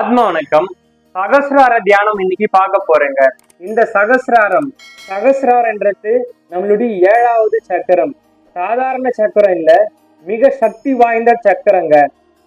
ஆத்ம வணக்கம் சகசிரார தியானம் இன்னைக்கு பார்க்க போறேங்க. இந்த சகசிராரம் சகசிராரன்றது நம்மளுடைய ஏழாவது சக்கரம். சாதாரண சக்கரம் இல்ல மிக சக்தி வாய்ந்த சக்கரங்க.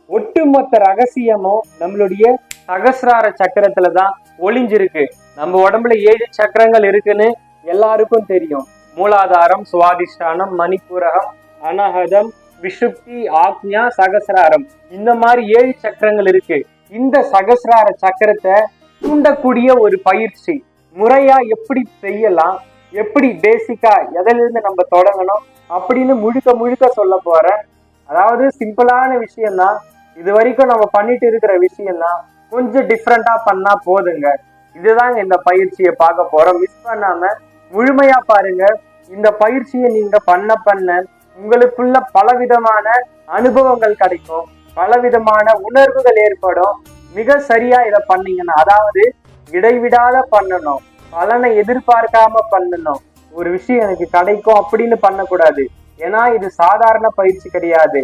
ஒட்டுமொத்த ரகசியமும் நம்மளுடைய சகசிரார சக்கரத்துல தான் ஒளிஞ்சிருக்கு. நம்ம உடம்புல ஏழு சக்கரங்கள் இருக்குன்னு எல்லாருக்கும் தெரியும். மூலாதாரம் சுவாதிஷ்டானம் மணிப்புரகம் அனஹதம் விஷுப்தி ஆக்ஞா சகசிராரம். இந்த மாதிரி ஏழு சக்கரங்கள் இருக்கு. இந்த சகசிரார சக்கரத்தை தூண்டக்கூடிய ஒரு பயிற்சி. முறையா எப்படி செய்யலாம்? எப்படி பேசிக்கா எதிலிருந்து நம்ம தொடங்கணும்? அப்படின்னு முழுக்க முழுக்க சொல்ல போறேன். அதாவது சிம்பிளான விஷயம்தான் இது வரைக்கும் நம்ம பண்ணிட்டு இருக்கிற விஷயம்தான் கொஞ்சம் டிஃப்ரெண்டா பண்ணா போதுங்க. இதுதாங்க இந்த பயிற்சியை பார்க்க போறோம். மிஸ் பண்ணாம முழுமையா பாருங்க. இந்த பயிற்சியை நீங்க பண்ண பண்ண உங்களுக்குள்ள பலவிதமான அனுபவங்கள் கிடைக்கும். பலவிதமான உணர்வுகள் ஏற்படும். மிக சரியா இதை பண்ணீங்கன்னா அதாவது இடைவிடாத பண்ணணும். பலனை எதிர்பார்க்காம பண்ணணும். ஒரு விஷயம் எனக்கு கிடைக்கும் அப்படின்னு பண்ணக்கூடாது. ஏன்னா இது சாதாரண பயிற்சி கிடையாது.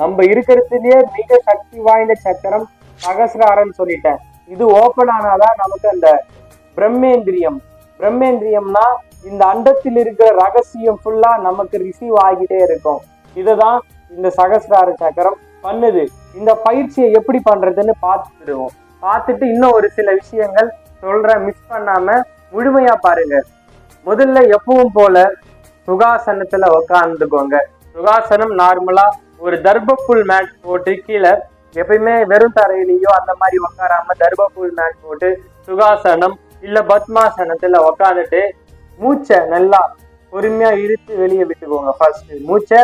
நம்ம இருக்கிறதுலயே மிக சக்தி வாய்ந்த சக்கரம் சகசிராரம் சொல்லிட்டேன். இது ஓப்பன் ஆனாதான் நமக்கு அந்த பிரம்மேந்திரியம். பிரம்மேந்திரியம்னா இந்த அண்டத்தில் இருக்கிற ரகசியம் ஃபுல்லா நமக்கு ரிசீவ் ஆகிட்டே இருக்கும். இதுதான் இந்த சகசிரார சக்கரம். பண்ணுது. இந்த பயிற்சியை எப்படி பண்றதுன்னு பார்த்துருவோம் பார்த்துட்டு இன்னும் ஒரு சில விஷயங்கள் சொல்றேன் மிஸ் பண்ணாம முழுமையா பாருங்க. முதல்ல எப்பவும் போல சுகாசனத்துல உக்காந்துக்கோங்க. சுகாசனம் நார்மலா ஒரு தர்பப்புல் மேட் போட்டு கீழே எப்பயுமே வெறும் தரையிலேயோ அந்த மாதிரி உட்காராம தர்பப்புல் மேட் போட்டு சுகாசனம் இல்ல பத்மாசனத்துல உக்காந்துட்டு மூச்சை நல்லா பொறுமையா இழுத்து வெளியே விட்டுக்கோங்க ஃபர்ஸ்ட் மூச்சை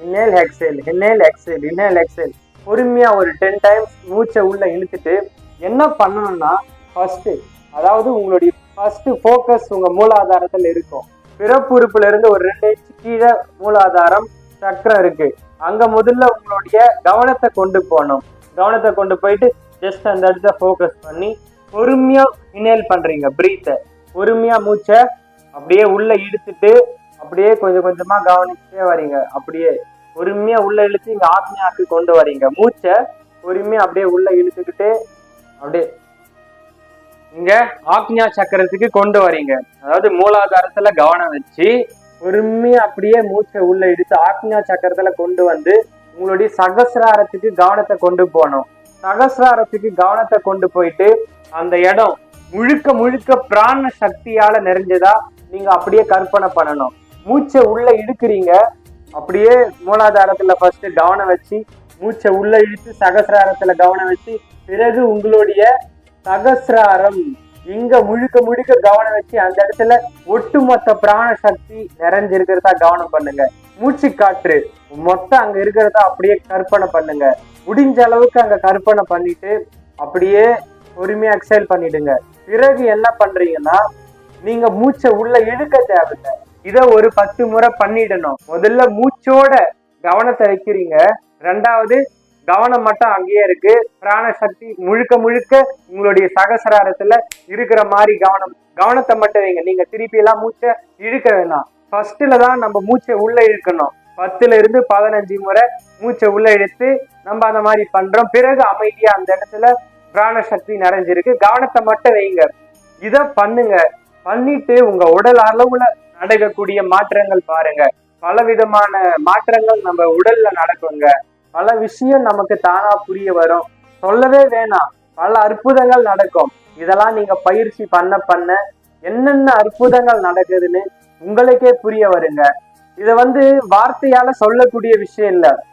inhale exhale inhale exhale inhale exhale பொறுமையாக ஒரு டென் டைம்ஸ் மூச்சை உள்ளே இழுத்துட்டு என்ன பண்ணணும்னா ஃபஸ்ட்டு அதாவது உங்களுடைய ஃபஸ்ட்டு ஃபோக்கஸ் உங்கள் மூலாதாரத்தில் இருக்கும். பிறப்புறுப்புலேருந்து ஒரு ரெண்டு இன்ச்சு கீழே மூலாதாரம் சக்கரம் இருக்குது அங்கே முதல்ல உங்களுடைய கவனத்தை கொண்டு போகணும். கவனத்தை கொண்டு போயிட்டு ஜஸ்ட் அந்த இடத்த ஃபோக்கஸ் பண்ணி பொறுமையாக இன்னேல் பண்ணுறீங்க ப்ரீத்தை பொறுமையாக மூச்சை அப்படியே உள்ளே இழுத்துட்டு அப்படியே கொஞ்சம் கொஞ்சமாக கவனிச்சுட்டே வரீங்க அப்படியே. பொறுமையா உள்ள இழுத்து இங்க ஆத்மியாக்கு கொண்டு வரீங்க. மூச்சை பொறுமையா அப்படியே உள்ள இழுத்துக்கிட்டு அப்படியே இங்க ஆக்ஞா சக்கரத்துக்கு கொண்டு வரீங்க. அதாவது மூலாதாரத்துல கவனம் வச்சு பொறுமையா அப்படியே மூச்சை உள்ள இழுத்து ஆக்ஞா சக்கரத்துல கொண்டு வந்து உங்களுடைய சகசிராரத்துக்கு கவனத்தை கொண்டு போகணும். சகசிராரத்துக்கு கவனத்தை கொண்டு போயிட்டு அந்த இடம் முழுக்க முழுக்க பிராண சக்தியால நிறைஞ்சதா நீங்க அப்படியே கற்பனை பண்ணணும். மூச்சை உள்ள இழுக்கிறீங்க. அப்படியே மூலாதாரத்துல ஃபர்ஸ்ட் கவனம் வச்சு மூச்சை உள்ள இழுத்து சகசிராரத்துல கவனம் வச்சு பிறகு உங்களுடைய சகசிராரம். இங்க முழுக்க முழுக்க கவனம் வச்சு அந்த இடத்துல ஒட்டுமொத்த பிராண சக்தி நிறைஞ்சிருக்கிறதா கவனம் பண்ணுங்க. மூச்சு காற்று மொத்தம் அங்க இருக்கிறதா அப்படியே கற்பனை பண்ணுங்க. முடிஞ்ச அளவுக்கு அங்க கற்பனை பண்ணிட்டு அப்படியே பொறுமையா எக்ஸைல் பண்ணிடுங்க. பிறகு என்ன பண்றீங்கன்னா நீங்க மூச்சை உள்ள இழுக்க தேவையில்லை. இதை ஒரு பத்து முறை பண்ணிடணும். முதல்ல மூச்சோட கவனத்தை வைக்கிறீங்க. ரெண்டாவது கவனம் மட்டும் அங்கேயே இருக்கு. பிராண சக்தி முழுக்க முழுக்க உங்களுடைய சகசராரத்துல இருக்கிற மாதிரி கவனம். கவனத்தை மட்டும் வைங்க. நீங்க திருப்பி எல்லாம் மூச்சை இழுக்க வேணாம். ஃபர்ஸ்ட்ல தான் நம்ம மூச்சை உள்ள இழுக்கணும். பத்துல இருந்து பதினஞ்சு முறை மூச்சை உள்ள இழுத்து நம்ம அந்த மாதிரி பண்றோம். பிறகு அமைதியா அந்த இடத்துல பிராண சக்தி நிறைஞ்சிருக்கு. கவனத்தை மட்டும் வைங்க. இத பண்ணுங்க. பண்ணிட்டு உங்க உடல் அளவுல நடக்கக்கூடிய மாற்றங்கள் பாருங்க. பல விதமான மாற்றங்கள் நம்ம உடல்ல நடக்குங்க. பல விஷயம் நமக்கு தானா புரிய வரும். சொல்லவே வேணாம். பல அற்புதங்கள் நடக்கும். இதெல்லாம் நீங்க பயிற்சி பண்ண பண்ண என்னென்ன அற்புதங்கள் நடக்குதுன்னு உங்களுக்கே புரிய வருங்க. இத வந்து வார்த்தையால சொல்லக்கூடிய விஷயம் இல்ல.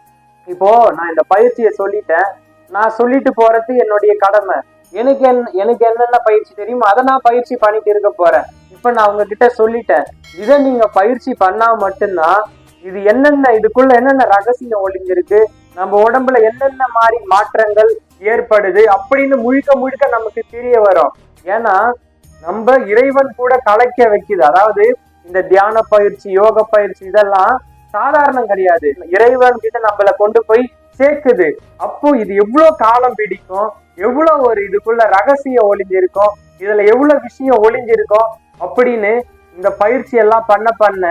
இப்போ நான் இந்த பயிற்சியை சொல்லிட்டேன். நான் சொல்லிட்டு போறது என்னுடைய கடமை. எனக்கு என் எனக்கு என்னென்ன பயிற்சி தெரியுமோ அதை நான் பயிற்சி பண்ணிட்டு இருக்க போறேன். இப்போ நான் உங்ககிட்ட சொல்லிட்டேன். இதை நீங்க பயிற்சி பண்ணா மட்டும்தான் இது என்னென்ன இதுக்குள்ள என்னென்ன ரகசியம் ஒளிஞ்சிருக்கு நம்ம உடம்புல என்னென்ன மாதிரி மாற்றங்கள் ஏற்படுது அப்படின்னு முழுக்க முழுக்க நமக்கு தெரிய வரும். ஏன்னா நம்ம இறைவன் கூட கலைக்க வைக்குது. அதாவது இந்த தியான பயிற்சி யோக பயிற்சி இதெல்லாம் சாதாரணம் கிடையாது. இறைவன் கிட்ட நம்மள கொண்டு போய் சேர்க்குது. அப்போ இது எவ்வளவு காலம் பிடிக்கும்? எவ்வளவு ஒரு இதுக்குள்ள ரகசியம் ஒளிஞ்சிருக்கும்? இதுல எவ்வளவு விஷயம் ஒளிஞ்சிருக்கும்? அப்படின்னு இந்த பயிற்சி எல்லாம் பண்ண பண்ண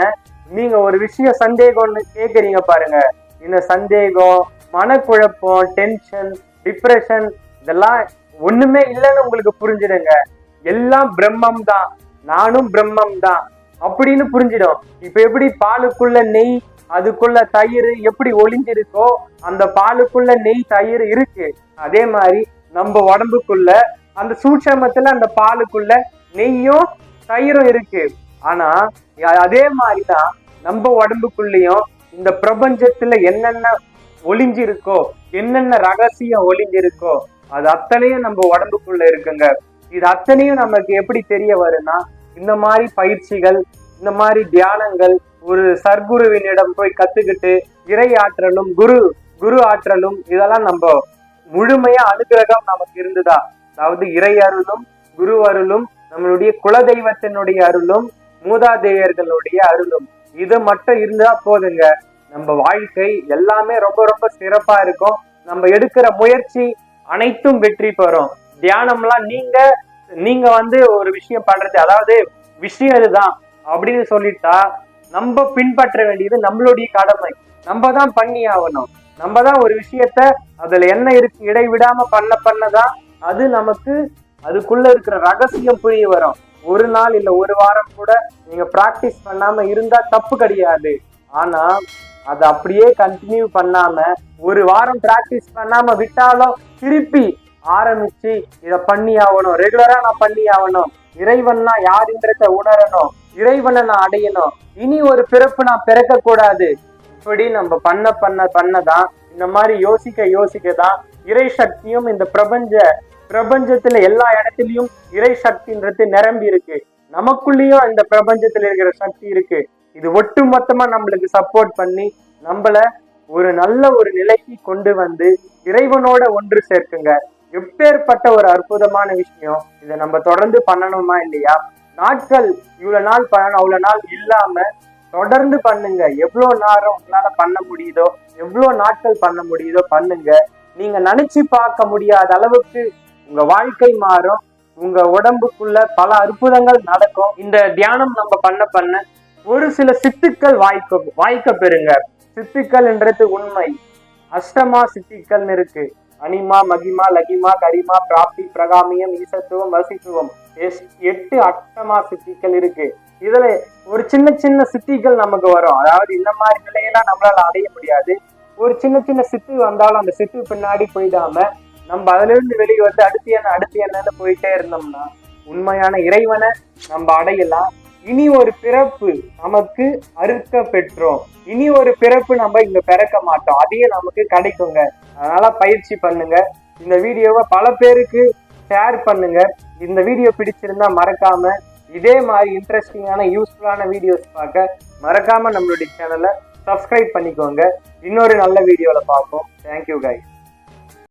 நீங்க ஒரு விஷயம் சந்தேகம்னு கேக்குறீங்க பாருங்க. இந்த சந்தேகம் மனக்குழப்பம் டென்ஷன் டிப்ரெஷன் இதெல்லாம் ஒண்ணுமே இல்லைன்னு உங்களுக்கு புரிஞ்சிடுங்க. எல்லாம் பிரம்மம் தான் நானும் பிரம்மம் தான் அப்படின்னு புரிஞ்சிடும். இப்ப எப்படி பாலுக்குள்ள நெய் அதுக்குள்ள தயிர் எப்படி ஒளிஞ்சிருக்கோ அந்த பாலுக்குள்ள நெய் தயிர் இருக்கு. அதே மாதிரி நம்ம உடம்புக்குள்ள அந்த சூட்சமத்துல அந்த பாலுக்குள்ள நெய்யும் தயிரும் இருக்கு. ஆனா அதே மாதிரிதான் நம்ம உடம்புக்குள்ளயும் இந்த பிரபஞ்சத்துல என்னென்ன ஒளிஞ்சிருக்கோ என்னென்ன ரகசியம் ஒளிஞ்சிருக்கோ அது அத்தனையும் நம்ம உடம்புக்குள்ள இருக்குங்க. இது அத்தனையும் நமக்கு எப்படி தெரிய வரும்னா இந்த மாதிரி பயிற்சிகள் இந்த மாதிரி தியானங்கள் ஒரு சர்க்குருவினிடம் போய் கத்துக்கிட்டு இறை ஆற்றலும் குரு குரு ஆற்றலும் இதெல்லாம் நம்ம முழுமையா அனுகிரகம் நமக்கு இருந்ததா? அதாவது இறை அருளும் குரு அருளும் நம்மளுடைய குலதெய்வத்தினுடைய அருளும் மூதாதையர்களுடைய அருளும். இது மட்டும் இருந்தா போதுங்க. நம்ம வாழ்க்கை எல்லாமே ரொம்ப ரொம்ப சிறப்பா இருக்கும். நம்ம எடுக்கிற முயற்சி அனைத்தும் வெற்றி பெறும். தியானம்லாம் நீங்க நீங்க வந்து ஒரு விஷயம் பண்றது அதாவது விஷயம் இதுதான் அப்படின்னு சொல்லிட்டா நம்ம பின்பற்ற வேண்டியது நம்மளுடைய கடமை. நம்ம தான் பண்ணி ஆகணும். நம்ம தான் ஒரு விஷயத்த அதுல என்ன இருக்கு இடைவிடாம பண்ண பண்ணதான் அது நமக்கு அதுக்குள்ள இருக்கிற ரகசியம் புரிய வரும். ஒரு நாள் இல்ல ஒரு வாரம் கூட நீங்க பிராக்டிஸ் பண்ணாம இருந்தா தப்பு கிடையாது. ஆனா அதை அப்படியே கண்டினியூ பண்ணாம ஒரு வாரம் பிராக்டிஸ் பண்ணாம விட்டாலும் திருப்பி ஆரம்பிச்சு இதை பண்ணி ஆகணும். ரெகுலரா நான் பண்ணி ஆகணும். இறைவன்னா யாருன்றத உணரணும். இறைவனை நான் அடையணும். இனி ஒரு பிறப்பு நான் பிறக்க கூடாது இப்படி நம்ம பண்ண பண்ண பண்ணதான் இந்த மாதிரி யோசிக்க யோசிக்க தான் இறை சக்தியும் இந்த பிரபஞ்ச பிரபஞ்சத்துல எல்லா இடத்துலயும் இறை சக்தின்றது நிரம்பி இருக்கு. நமக்குள்ளேயும் இந்த பிரபஞ்சத்துல இருக்கிற சக்தி இருக்கு. இது ஒட்டு மொத்தமா நம்மளுக்கு சப்போர்ட் பண்ணி நம்மள ஒரு நல்ல ஒரு நிலைக்கு கொண்டு வந்து இறைவனோட ஒன்று சேர்க்குங்க. எப்பேற்பட்ட ஒரு அற்புதமான விஷயம் இதை நம்ம தொடர்ந்து பண்ணணுமா இல்லையா? நாட்கள் இவ்வளவு நாள் பண்ணணும் அவ்வளவு நாள் இல்லாம தொடர்ந்து பண்ணுங்க. எவ்வளவு நேரம் உங்களால பண்ண முடியுதோ எவ்வளவு நாட்கள் பண்ண முடியுதோ பண்ணுங்க. நீங்க நினைச்சு பார்க்க முடியாத அளவுக்கு உங்க வாழ்க்கை மாறும். உங்க உடம்புக்குள்ள பல அற்புதங்கள் நடக்கும். இந்த தியானம் நம்ம பண்ண பண்ண ஒரு சில சித்துக்கள் வாய்க்க வாய்க்க பெறுங்க. சித்துக்கள்ன்றது உண்மை. அஷ்டமா சித்திக்கள்னு இருக்கு. அனிமா மகிமா லகிமா கரிமா பிராப்தி பிரகாமியம் ஈசத்துவம் வசித்துவம். எஸ்- எட்டு அஷ்டமா சித்திகள் இருக்கு. இதுல ஒரு சின்ன சின்ன சித்திகள் நமக்கு வரும். அதாவது இந்த மாதிரி நிலையெல்லாம் நம்மளால அடைய முடியாது. ஒரு சின்ன சின்ன சித்து வந்தாலும் அந்த சித்து பின்னாடி போயிடாம நம்ம அதுல இருந்து வெளியே வந்து அடுத்து என்ன அடுத்து என்னன்னு போயிட்டே இருந்தோம்னா உண்மையான இறைவனை நம்ம அடையலாம். இனி ஒரு பிறப்பு நமக்கு அறுக்க பெற்றோம் இனி ஒரு பிறப்பு நம்ம இங்க பிறக்க மாட்டோம். அதையே நமக்கு கிடைக்குங்க. அதனால பயிற்சி பண்ணுங்க. இந்த வீடியோவை பல பேருக்கு ஷேர் பண்ணுங்க. இந்த வீடியோ பிடிச்சிருந்தா மறக்காம இதே மாதிரி இன்ட்ரெஸ்டிங்கான யூஸ்ஃபுல்லான வீடியோஸ் பார்க்க மறக்காம நம்மளுடைய சேனலை சப்ஸ்கிரைப் பண்ணிக்கோங்க. இன்னொரு நல்ல வீடியோவில் பார்ப்போம். Thank you guys